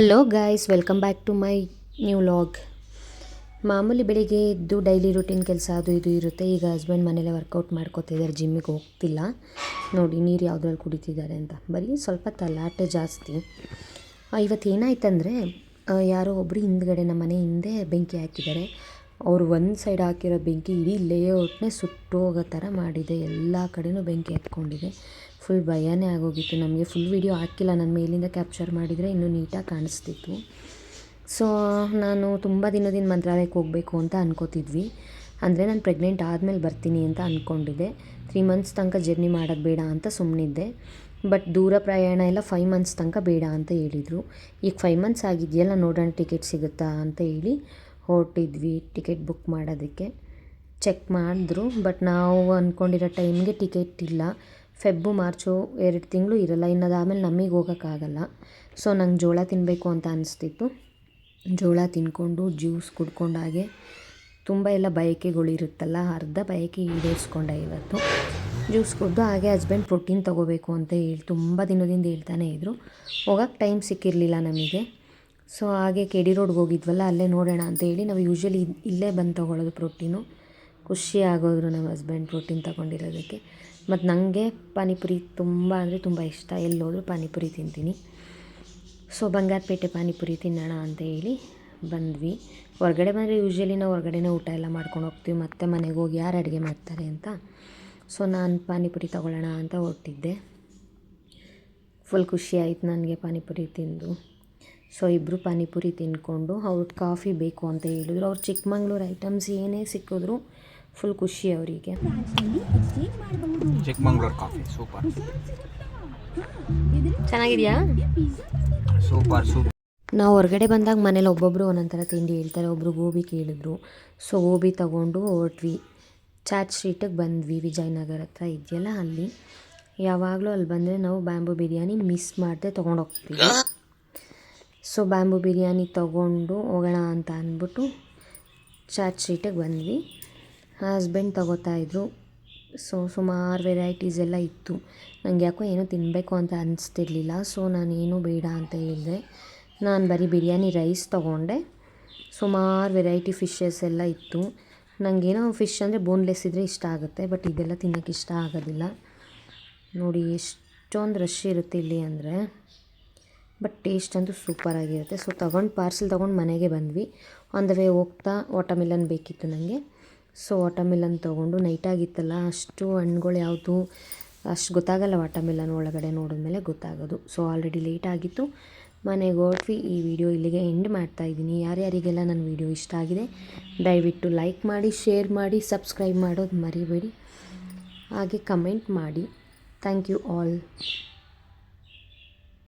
Hello guys welcome back to my new vlog ಮಾಮೂಲಿ ಬೆಳಿಗ್ಗೆ ಎದ್ದು ಡೈಲಿ ರುಟೀನ್ ಕೆಲಸ ಅದು ಇದು ಇರುತ್ತೆ. ಈಗ ಹಸ್ಬೆಂಡ್ ಮನೇಲೆ ವರ್ಕೌಟ್ ಮಾಡ್ಕೋತಿದ್ದಾರೆ. ಜಿಮ್ಮಿಗೆ ಹೋಗ್ತಿಲ್ಲ. ನೋಡಿ, ನೀರು ಯಾವುದ್ರಲ್ಲಿ ಕುಡಿತಿದ್ದಾರೆ ಅಂತ. ಬರೀ ಸ್ವಲ್ಪ ತಲಾಟೆ ಜಾಸ್ತಿ. ಇವತ್ತು ಏನಾಯ್ತಂದರೆ ಯಾರೋ ಒಬ್ಬರು ಹಿಂದ್ಗಡೆ ನಮ್ಮ ಮನೆ ಹಿಂದೆ ಬೆಂಕಿ ಹಾಕಿದ್ದಾರೆ. ಅವರು ಒಂದು ಸೈಡ್ ಹಾಕಿರೋ ಬೆಂಕಿ ಇಡೀ ಲೇಔಟ್ನೇ ಸುಟ್ಟೋಗೋ ಥರ ಮಾಡಿದೆ. ಎಲ್ಲ ಕಡೆಯೂ ಬೆಂಕಿ ಹತ್ಕೊಂಡಿದೆ. ಫುಲ್ ಭಯನೇ ಆಗೋಗಿತ್ತು. ನಮಗೆ ಫುಲ್ ವೀಡಿಯೋ ಹಾಕಿಲ್ಲ. ನನ್ನ ಮೇಲಿಂದ ಕ್ಯಾಪ್ಚರ್ ಮಾಡಿದರೆ ಇನ್ನೂ ನೀಟಾಗಿ ಕಾಣಿಸ್ತಿತ್ತು. ಸೊ ನಾನು ತುಂಬ ದಿನದಿಂದ ಮಂತ್ರಾಲಯಕ್ಕೆ ಹೋಗಬೇಕು ಅಂತ ಅನ್ಕೋತಿದ್ವಿ. ಅಂದರೆ ನಾನು ಪ್ರೆಗ್ನೆಂಟ್ ಆದಮೇಲೆ ಬರ್ತೀನಿ ಅಂತ ಅಂದ್ಕೊಂಡಿದ್ದೆ ತ್ರೀ ಮಂತ್ಸ್ ತನಕ ಜರ್ನಿ ಮಾಡೋದು ಬೇಡ ಅಂತ ಸುಮ್ಮನಿದ್ದೆ ಬಟ್ ದೂರ ಪ್ರಯಾಣ ಎಲ್ಲ ಫೈವ್ ಮಂತ್ಸ್ ತನಕ ಬೇಡ ಅಂತ ಹೇಳಿದರು. ಈಗ ಫೈವ್ ಮಂತ್ಸ್ ಆಗಿದೆಯಲ್ಲ, ನೋಡೋಣ ಟಿಕೆಟ್ ಸಿಗುತ್ತಾ ಅಂತ ಹೇಳಿ ಹೊರಟಿದ್ವಿ ಟಿಕೆಟ್ ಬುಕ್ ಮಾಡೋದಕ್ಕೆ. ಚೆಕ್ ಮಾಡಿದ್ರು, ಬಟ್ ನಾವು ಅಂದ್ಕೊಂಡಿರೋ ಟೈಮ್ಗೆ ಟಿಕೆಟ್ ಇಲ್ಲ. ಫೆಬ್ಬು, ಮಾರ್ಚು ಎರಡು ತಿಂಗಳು ಇರಲ್ಲ ಇನ್ನು ಅದಾದಮೇಲೆ ನಮಗೆ ಹೋಗೋಕ್ಕಾಗಲ್ಲ. ಸೊ, ನಂಗೆ ಜೋಳ ತಿನ್ನಬೇಕು ಅಂತ ಅನಿಸ್ತಿತ್ತು. ಜೋಳ ತಿನ್ಕೊಂಡು, ಜ್ಯೂಸ್ ಕುಡ್ಕೊಂಡಾಗೆ ತುಂಬ ಎಲ್ಲ ಬಯಕೆಗಳಿರುತ್ತಲ್ಲ, ಅರ್ಧ ಬಯಕೆ ಈಡೇರಿಸ್ಕೊಂಡೆ ಇವತ್ತು. ಜ್ಯೂಸ್ ಕುಡಿದು ಹಾಗೆ ಹಸ್ಬೆಂಡ್ ಪ್ರೋಟೀನ್ ತೊಗೋಬೇಕು ಅಂತ ಹೇಳಿ, ತುಂಬ ದಿನದಿಂದ ಹೇಳ್ತಾನೆ ಇದ್ದರು ಹೋಗೋಕ್ಕೆ ಟೈಮ್ ಸಿಕ್ಕಿರಲಿಲ್ಲ ನಮಗೆ. ಸೊ ಹಾಗೆ ಕೆ ಡಿ ರೋಡ್ಗೆ ಹೋಗಿದ್ವಲ್ಲ, ಅಲ್ಲೇ ನೋಡೋಣ ಅಂತ ಹೇಳಿ ನಾವು ಯೂಶ್ವಲಿ ಇಲ್ಲೇ ಬಂದು ತೊಗೊಳೋದು ಪ್ರೋಟೀನು ಖುಷಿ ಆಗೋದ್ರು ನಮ್ಮ ಹಸ್ಬೆಂಡ್ ಪ್ರೋಟೀನ್ ತೊಗೊಂಡಿರೋದಕ್ಕೆ. ಮತ್ತು ನನಗೆ ಪಾನಿಪುರಿ ತುಂಬ ಅಂದರೆ ತುಂಬ ಇಷ್ಟ. ಎಲ್ಲೋದ್ರೂ ಪಾನಿಪುರಿ ತಿಂತೀನಿ. ಸೊ ಬಂಗಾರಪೇಟೆ ಪಾನಿಪುರಿ ತಿನ್ನೋಣ ಅಂತ ಹೇಳಿ ಬಂದ್ವಿ. ಹೊರಗಡೆ ಬಂದರೆ ಯೂಶ್ವಲಿ ನಾವು ಹೊರಗಡೆನೇ ಊಟ ಎಲ್ಲ ಮಾಡ್ಕೊಂಡು ಹೋಗ್ತೀವಿ. ಮತ್ತೆ ಮನೆಗೆ ಹೋಗಿ ಯಾರು ಅಡುಗೆ ಮಾಡ್ತಾರೆ ಅಂತ. ಸೊ ನಾನು ಪಾನಿಪುರಿ ತೊಗೊಳ್ಳೋಣ ಅಂತ ಹೊರಟಿದ್ದೆ. ಫುಲ್ ಖುಷಿ ಆಯ್ತು ನನಗೆ ಪಾನಿಪುರಿ ತಿಂದು. ಸೊ ಇಬ್ಬರು ಪಾನಿಪುರಿ ತಿನ್ಕೊಂಡು ಅವ್ರಿಗೆ ಕಾಫಿ ಬೇಕು ಅಂತ ಹೇಳಿದ್ರು. ಅವ್ರು ಚಿಕ್ಕಮಂಗ್ಳೂರು ಐಟಮ್ಸ್ ಏನೇ ಸಿಕ್ಕಿದ್ರು ಫುಲ್ ಖುಷಿ ಅವರಿಗೆ. ಚಿಕ್ಕಮಂಗ್ಳೂರು ಕಾಫಿ ಸೂಪರ್ ಚೆನ್ನಾಗಿದೆಯಾ? ಸೂಪರ್ ಸೂಪರ್ ನಾವು ಹೊರಗಡೆ ಬಂದಾಗ ಮನೇಲಿ ಒಬ್ಬೊಬ್ಬರು ಒಂದೊಂದು ಥರ ತಿಂಡಿ ಹೇಳ್ತಾರೆ. ಒಬ್ಬರು ಗೋಬಿ ಕೇಳಿದ್ರು. ಸೊ ಗೋಬಿ ತಗೊಂಡು ಹೊರಟ್ವಿ. ಚಾಟ್ ಸ್ಟ್ರೀಟಿಗೆ ಬಂದ್ವಿ. ವಿಜಯನಗರ ಹತ್ರ ಇದೆಯಲ್ಲ ಅಲ್ಲಿ. ಯಾವಾಗಲೂ ಅಲ್ಲಿ ಬಂದರೆ ನಾವು ಬ್ಯಾಂಬು ಬಿರಿಯಾನಿ ಮಿಸ್ ಮಾಡದೆ ತೊಗೊಂಡು ಹೋಗ್ತೀವಿ. ಸೊ ಬ್ಯಾಂಬು ಬಿರಿಯಾನಿ ತೊಗೊಂಡು ಹೋಗೋಣ ಅಂತ ಅಂದ್ಬಿಟ್ಟು ಚಾರ್ಜ್ ಶೀಟಿಗೆ ಬಂದ್ವಿ. ಹಸ್ಬೆಂಡ್ ಇದ್ದರು ಸೊ ಸುಮಾರು ವೆರೈಟೀಸ್ ಎಲ್ಲ ಇತ್ತು. ನನಗೆ ಯಾಕೋ ಏನೋ ತಿನ್ನಬೇಕು ಅಂತ ಅನಿಸ್ತಿರ್ಲಿಲ್ಲ. ಸೊ ನಾನೇನು ಬೇಡ ಅಂತ ಹೇಳಿದೆ. ನಾನು ಬರೀ ಬಿರಿಯಾನಿ ರೈಸ್ ತೊಗೊಂಡೆ. ಸುಮಾರು ವೆರೈಟಿ ಫಿಶಸ್ ಎಲ್ಲ ಇತ್ತು. ನನಗೇನೋ ಫಿಶ್ ಅಂದರೆ ಬೋನ್ಲೆಸ್ ಇದ್ದರೆ ಇಷ್ಟ ಆಗುತ್ತೆ. ಬಟ್ ಇದೆಲ್ಲ ತಿನ್ನೋಕ್ಕೆ ಇಷ್ಟ ಆಗೋದಿಲ್ಲ. ನೋಡಿ ಎಷ್ಟೊಂದು ರಶ್ ಇರುತ್ತೆ ಇಲ್ಲಿ ಅಂದರೆ. ಬಟ್ ಟೇಸ್ಟ್ ಅಂತೂ ಸೂಪರಾಗಿರುತ್ತೆ ಸೊ ತಗೊಂಡು ಪಾರ್ಸೆಲ್ ತೊಗೊಂಡು ಮನೆಗೆ ಬಂದ್ವಿ. ಆನ್ ದ ವೇ ಹೋಗ್ತಾ ವಾಟರ್ಮಿಲನ್ ಬೇಕಿತ್ತು ನನಗೆ ಸೊ ವಾಟರ್ಮಿಲನ್ ತೊಗೊಂಡು ನೈಟಾಗಿತ್ತಲ್ಲ ಅಷ್ಟು ಹಣ್ಣುಗಳು ಯಾವುದು, ಅಷ್ಟು ಗೊತ್ತಾಗಲ್ಲ ವಾಟರ್ಮಿಲನ್ ಒಳಗಡೆ ನೋಡಿದ್ಮೇಲೆ ಗೊತ್ತಾಗೋದು. ಸೊ ಆಲ್ರೆಡಿ ಲೇಟ್ ಆಗಿತ್ತು. ಮನೆಗೆ ಹೊರಟ್ವಿ ಈ ವಿಡಿಯೋ ಇಲ್ಲಿಗೆ ಎಂಡ್ ಮಾಡ್ತಾ ಇದ್ದೀನಿ. ಯಾರ್ಯಾರಿಗೆಲ್ಲ ನನ್ನ ವಿಡಿಯೋ ಇಷ್ಟ ಆಗಿದೆ, ದಯವಿಟ್ಟು ಲೈಕ್ ಮಾಡಿ ಶೇರ್ ಮಾಡಿ ಸಬ್ಸ್ಕ್ರೈಬ್ ಮಾಡೋದು ಮರಿಬೇಡಿ. ಹಾಗೆ ಕಮೆಂಟ್ ಮಾಡಿ. Thank you all